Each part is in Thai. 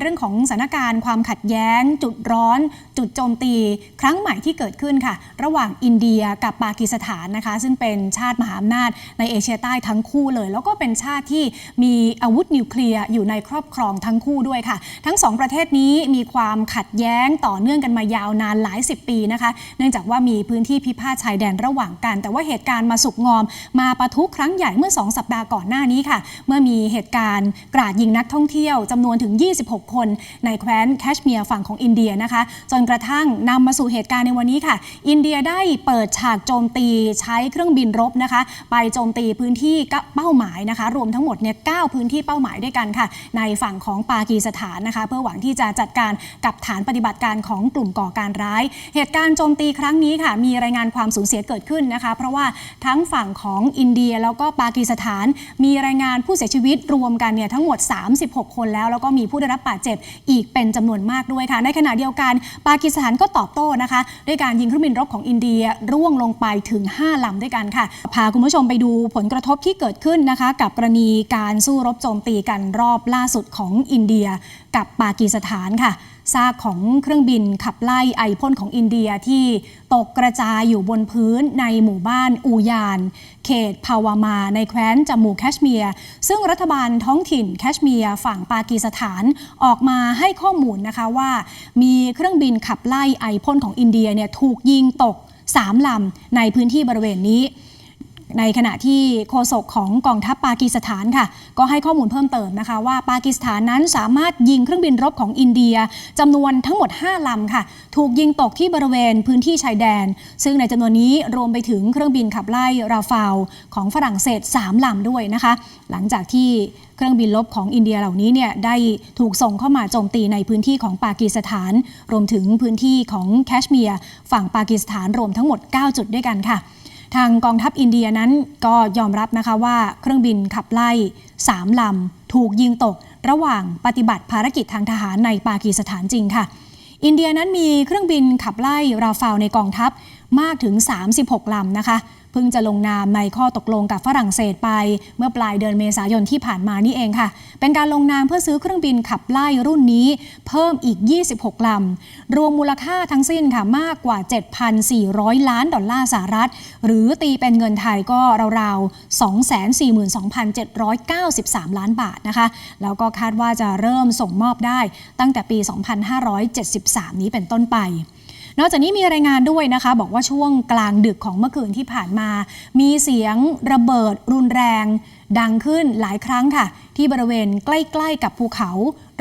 เรื่องของสถานการณ์ความขัดแย้ง จุดร้อน จุดโจมตี ครั้งใหม่ที่เกิดขึ้นค่ะ ระหว่างอินเดียกับปากีสถานนะคะ ซึ่งเป็นชาติมหาอำนาจในเอเชียใต้ทั้งคู่เลย แล้วก็เป็นชาติที่มีอาวุธนิวเคลียร์อยู่ในครอบครองทั้งคู่ด้วยค่ะ ทั้งสองประเทศนี้มีความขัดแย้งต่อเนื่องกันมายาวนานหลายสิบปีนะคะเนื่องจากว่ามีพื้นที่พิพาทชายแดนระหว่างกัน แต่ว่าเหตุการณ์มาสุกงอม มาปะทุครั้งใหญ่เมื่อ 2 สัปดาห์ก่อนหน้านี้ค่ะ เมื่อมีเหตุการณ์กราดยิงนักท่องเที่ยวจำนวนถึง 26คน ในแคว้นแคชเมียร์ฝั่งของอินเดียนะคะ จนกระทั่งนำมาสู่เหตุการณ์ในวันนี้ค่ะ อินเดียได้เปิดฉากโจมตีใช้เครื่องบินรบนะคะ ไปโจมตีพื้นที่เป้าหมายนะคะ รวมทั้งหมดเนี่ย9พื้นที่เป้าหมายด้วยกันค่ะ ในฝั่งของปากีสถานนะคะ เพื่อหวังที่จะจัดการกับฐานปฏิบัติการของกลุ่มก่อการร้าย เหตุการณ์โจมตีครั้งนี้ค่ะ มีรายงานความสูญเสียเกิดขึ้นนะคะ เพราะว่าทั้งฝั่งของอินเดียแล้วก็ปากีสถาน มีรายงานผู้เสียชีวิตรวมกันเนี่ยทั้งหมด 36 คนแล้ว แล้วก็มีผู้ได้รับบาดเจ็บอีกเป็นจำนวนมากด้วยค่ะ ในขณะเดียวกัน ปากีสถานก็ตอบโต้นะคะ ด้วยการยิงเครื่องบินรบของอินเดียร่วงลงไปถึง 5ลำด้วยกันค่ะ พาคุณผู้ชมไปดูผลกระทบที่เกิดขึ้นนะคะ กับกรณีการสู้รบโจมตีกันรอบล่าสุดของอินเดีย กับปากีสถานค่ะ ซากของเครื่องบินขับไล่ไอพ่นของอินเดียที่ตกกระจายอยู่บนพื้นในหมู่บ้านอูยาน เขตพาวามาในแคว้นจามูแคชเมียร์ซึ่งรัฐบาลท้องถิ่นแคชเมียร์ฝั่งปากีสถานออกมาให้ข้อมูลนะคะว่า มีเครื่องบินขับไล่ไอพ่นของอินเดียเนี่ยถูกยิงตก3ลำในพื้นที่บริเวณนี้ ในขณะที่โฆษกของกองทัพปากีสถานค่ะ ก็ให้ข้อมูลเพิ่มเติมนะคะ ว่าปากีสถานนั้นสามารถยิงเครื่องบินรบของอินเดียจำนวนทั้งหมด 5ลำค่ะ ถูกยิงตกที่บริเวณพื้นที่ชายแดน ซึ่งในจำนวนนี้รวมไปถึงเครื่องบินขับไล่ราฟาลของฝรั่งเศส3ลำด้วยนะคะ หลังจากที่เครื่องบินลบของอินเดียเหล่านี้เนี่ยได้ถูกส่งเข้ามาโจมตีในพื้นที่ของปากีสถาน รวมถึงพื้นที่ของแคชเมียร์ฝั่งปากีสถานรวมทั้งหมด 9 จุดด้วยกันค่ะ ทางกองทัพอินเดียนั้นก็ยอมรับนะคะว่าเครื่องบินขับไล่3ลำถูกยิงตก ระหว่างปฏิบัติภารกิจทางทหารในปากีสถานจริงค่ะ อินเดียนั้นมีเครื่องบินขับไล่ราฟาลในกองทัพมากถึง 36ลำนะคะ เพิ่งจะลงนามในข้อตกลงกับฝรั่งเศสไป เมื่อปลายเดือนเมษายนที่ผ่านมานี่เองค่ะ เป็นการลงนามเพื่อซื้อเครื่องบินขับไล่รุ่นนี้ เพิ่มอีก 26 ลำ รวมมูลค่าทั้งสิ้นค่ะมากกว่า 7,400 ล้านดอลลาร์สหรัฐ หรือตีเป็นเงินไทยก็ราวๆ 242,793 ล้านบาทนะคะ แล้วก็คาดว่าจะเริ่มส่งมอบได้ตั้งแต่ปี 2573 นี้เป็นต้นไป นอกจากนี้มีรายงานด้วยนะคะ บอกว่าช่วงกลางดึกของเมื่อคืนที่ผ่านมา มีเสียงระเบิดรุนแรง ดังขึ้นหลายครั้งค่ะ ที่บริเวณใกล้ ๆ กับภูเขา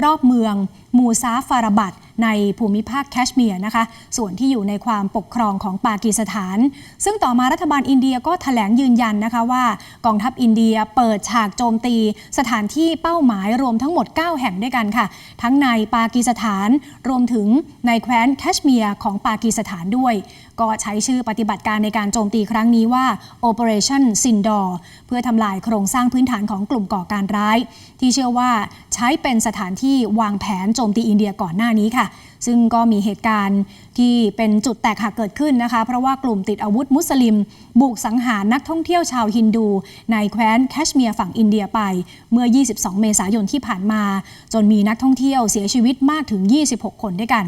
รอบเมือง มูซาฟาราบัต ในภูมิภาคแคชเมียร์นะคะ ส่วนที่อยู่ในความปกครองของปากีสถาน ซึ่งต่อมารัฐบาลอินเดียก็ถแถลงยืนยันนะคะว่ากองทัพอินเดียเปิดฉากโจมตี สถานที่เป้าหมายรวมทั้งหมด 9 แห่งด้วยกันค่ะ ทั้งในปากีสถานรวมถึงในแคว้นแคชเมียร์ของปากีสถานด้วย ก็ใช้ชื่อปฏิบัติการในการโจมตีครั้งนี้ว่า Operation Sindor เพื่อทำลายโครงสร้างพื้นฐานของกลุ่มก่อการร้าย ที่เชื่อว่าใช้เป็นสถานที่วางแผนโจมตีอินเดียก่อนหน้านี้ค่ะค่ะ ซึ่งก็มีเหตุการณ์ที่เป็นจุดแตกหักเกิดขึ้นนะคะ เพราะว่ากลุ่มติดอาวุธมุสลิม บุกสังหารนักท่องเที่ยวชาวฮินดู ในแคว้นแคชเมียร์ฝั่งอินเดียไป เมื่อ 22 เมษายนที่ผ่านมา จนมีนักท่องเที่ยวเสียชีวิตมากถึง 26 คนด้วยกัน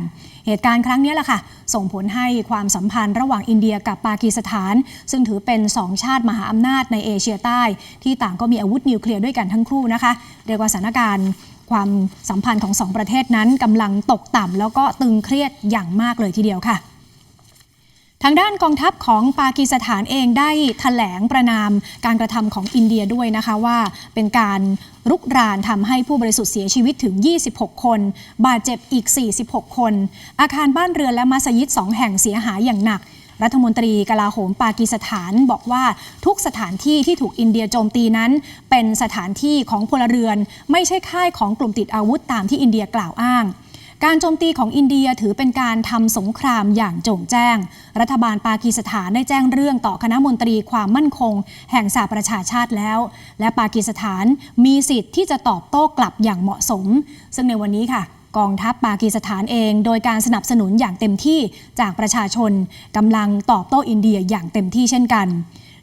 เหตุการณ์ครั้งนี้แหละค่ะ ส่งผลให้ความสัมพันธ์ระหว่างอินเดียกับปากีสถาน ซึ่งถือเป็นสองชาติมหาอำนาจในเอเชียใต้ ที่ต่างก็มีอาวุธนิวเคลียร์ด้วยกันทั้งคู่นะคะเรียกว่าสถานการณ์ ความสัมพันธ์ของสองประเทศนั้นกำลังตกต่ำแล้วก็ตึงเครียดอย่างมากเลยทีเดียวค่ะ ทางด้านกองทัพของปากีสถานเองได้ถแถลงประนามการกระทำของอินเดียด้วยนะคะว่าเป็นการรุกรานทำให้ผู้บริสุทธิ์เสียชีวิตถึง 26 คน บาดเจ็บอีก 46 คน อาคารบ้านเรือนและมัสยิดสองแห่งเสียหายอย่างหนัก รัฐมนตรีกลาโหมปากีสถานบอกว่าทุกสถานที่ที่ถูกอินเดียโจมตีนั้น เป็นสถานที่ของพลเรือน ไม่ใช่ค่ายของกลุ่มติดอาวุธตามที่อินเดียกล่าวอ้างการโจมตีของอินเดียถือเป็นการทำสงครามอย่างโจ่งแจ้ง รัฐบาลปากีสถานได้แจ้งเรื่องต่อคณะมนตรีความมั่นคง แห่งสหประชาชาติแล้ว และปากีสถานมีสิทธิ์ที่จะตอบโต้กลับอย่างเหมาะสม ซึ่งในวันนี้ค่ะ กองทัพปากีสถานเอง โดยการสนับสนุนอย่างเต็มที่จากประชาชนกำลังตอบโต้อินเดียอย่างเต็มที่เช่นกัน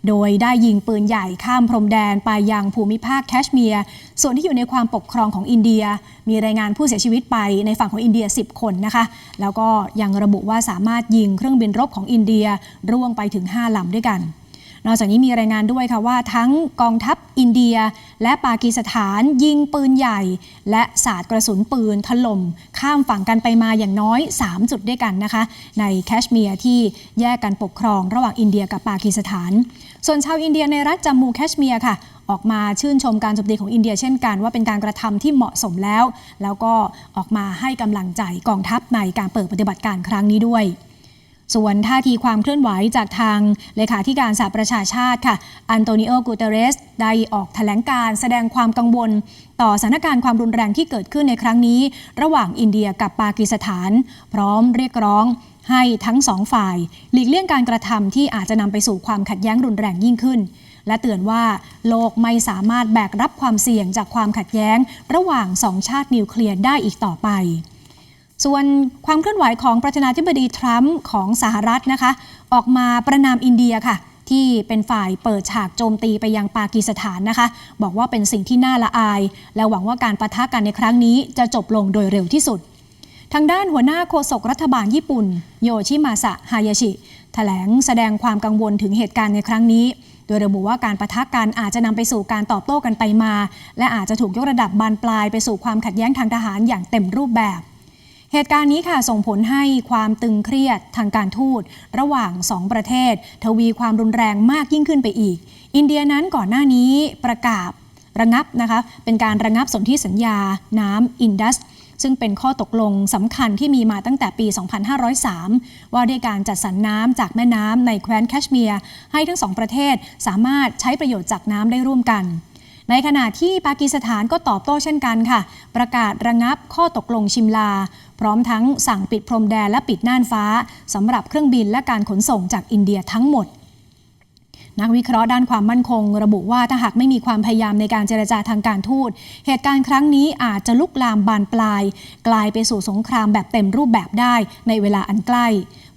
โดยได้ยิงปืนใหญ่ข้ามพรมแดนไปยังภูมิภาคแคชเมียร์ส่วนที่อยู่ในความปกครองของอินเดีย มีรายงานผู้เสียชีวิตไปในฝั่งของอินเดีย 10 คนนะคะ แล้วก็ยังระบุว่าสามารถยิงเครื่องบินรบของอินเดียร่วงไปถึง 5ลำด้วยกัน นอกจากนี้มีรายงานด้วยค่ะว่าทั้งกองทัพอินเดีย และปากีสถานยิงปืนใหญ่ และสาดกระสุนปืนถล่มข้ามฝั่งกันไปมาอย่างน้อย 3 จุดด้วยกันนะคะ ในแคชเมียร์ที่แยกกันปกครองระหว่างอินเดียกับปากีสถาน ส่วนชาวอินเดียในรัฐจัมมูแคชเมียร์ค่ะออกมาชื่นชมการโจมตีของอินเดียเช่นกันว่าเป็นการกระทำที่เหมาะสมแล้ว แล้วก็ออกมาให้กำลังใจกองทัพในการเปิดปฏิบัติการครั้งนี้ด้วย ส่วนท่าทีความเคลื่อนไหวจากทางเลขาธิการสหประชาชาติค่ะ อันโตนิโอ กูเตเรส ได้ออกแถลงการแสดงความกังวล ต่อสถานการณ์ความรุนแรงที่เกิดขึ้นในครั้งนี้ ระหว่างอินเดียกับปากีสถาน พร้อมเรียกร้องให้ทั้งสองฝ่าย หลีกเลี่ยงการกระทำที่อาจจะนำไปสู่ความขัดแย้งรุนแรงยิ่งขึ้น และเตือนว่าโลกไม่สามารถแบกรับความเสี่ยงจากความขัดแย้ง ระหว่างสองชาตินิวเคลียร์ได้อีกต่อไป ส่วนความเคลื่อนไหวของประธานาธิบดีทรัมป์ของสหรัฐนะคะ ออกมาประนามอินเดียค่ะ ที่เป็นฝ่ายเปิดฉากโจมตีไปยังปากีสถานนะคะ บอกว่าเป็นสิ่งที่น่าละอาย และหวังว่าการประทะกันในครั้งนี้จะจบลงโดยเร็วที่สุด ทางด้านหัวหน้าโฆษกรัฐบาลญี่ปุ่น โยชิมาสะฮายาชิแถลงแสดงความกังวลถึงเหตุการณ์ในครั้งนี้ โดยระบุว่าการประทะกันอาจจะนำไปสู่การตอบโต้กันไปมา และอาจจะถูกยกระดับบานปลายไปสู่ความขัดแย้งทางทหารอย่างเต็มรูปแบบ เหตุการณ์นี้ค่ะส่งผลให้ความตึงเครียดทางการทูตระหว่างสองประเทศ ทวีความรุนแรงมากยิ่งขึ้นไปอีก อินเดียนั้นก่อนหน้านี้ประกาศระงับนะคะเป็นการระงับสนธิสัญญาน้ำอินดัสซึ่งเป็นข้อตกลงสำคัญที่มีมาตั้งแต่ปี 2503 ว่าด้วยการจัดสรรน้ำจากแม่น้ำในแคว้นแคชเมียร์ให้ทั้งสองประเทศสามารถใช้ประโยชน์จากน้ำได้ร่วมกัน ในขณะที่ปากีสถานก็ตอบโต้เช่นกันค่ะ ประกาศระงับข้อตกลงชิมลา พร้อมทั้งสั่งปิดพรมแดนและปิดน่านฟ้าสำหรับเครื่องบินและการขนส่งจากอินเดียทั้งหมดนักวิเคราะห์ด้านความมั่นคง ระบุว่าถ้าหากไม่มีความพยายามในการเจรจาทางการทูต เหตุการณ์ครั้งนี้อาจจะลุกลามบานปลาย กลายไปสู่สงครามแบบเต็มรูปแบบได้ในเวลาอันใกล้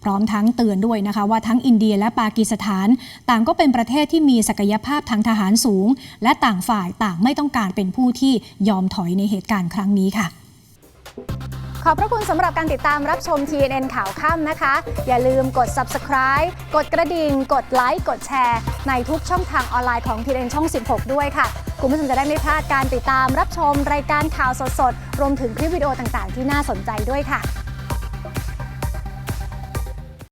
พร้อมทั้งเตือนด้วยนะคะว่าทั้งอินเดียและปากีสถาน ต่างก็เป็นประเทศที่มีศักยภาพทางทหารสูง และต่างฝ่ายต่างไม่ต้องการเป็นผู้ที่ยอมถอยในเหตุการณ์ครั้งนี้ค่ะขอบพระคุณสำหรับการติดตามรับชม TNN ข่าวค่ำนะคะ อย่าลืมกด subscribe กดกระดิ่ง กดไลค์ กดแชร์ ในทุกช่องทางออนไลน์ของ TNN ช่อง 16 ด้วยค่ะ คุณผู้ชมจะได้ไม่พลาดการติดตามรับชมรายการข่าวสดๆ รวมถึงคลิปวิดีโอต่างๆ ที่น่าสนใจด้วยค่ะ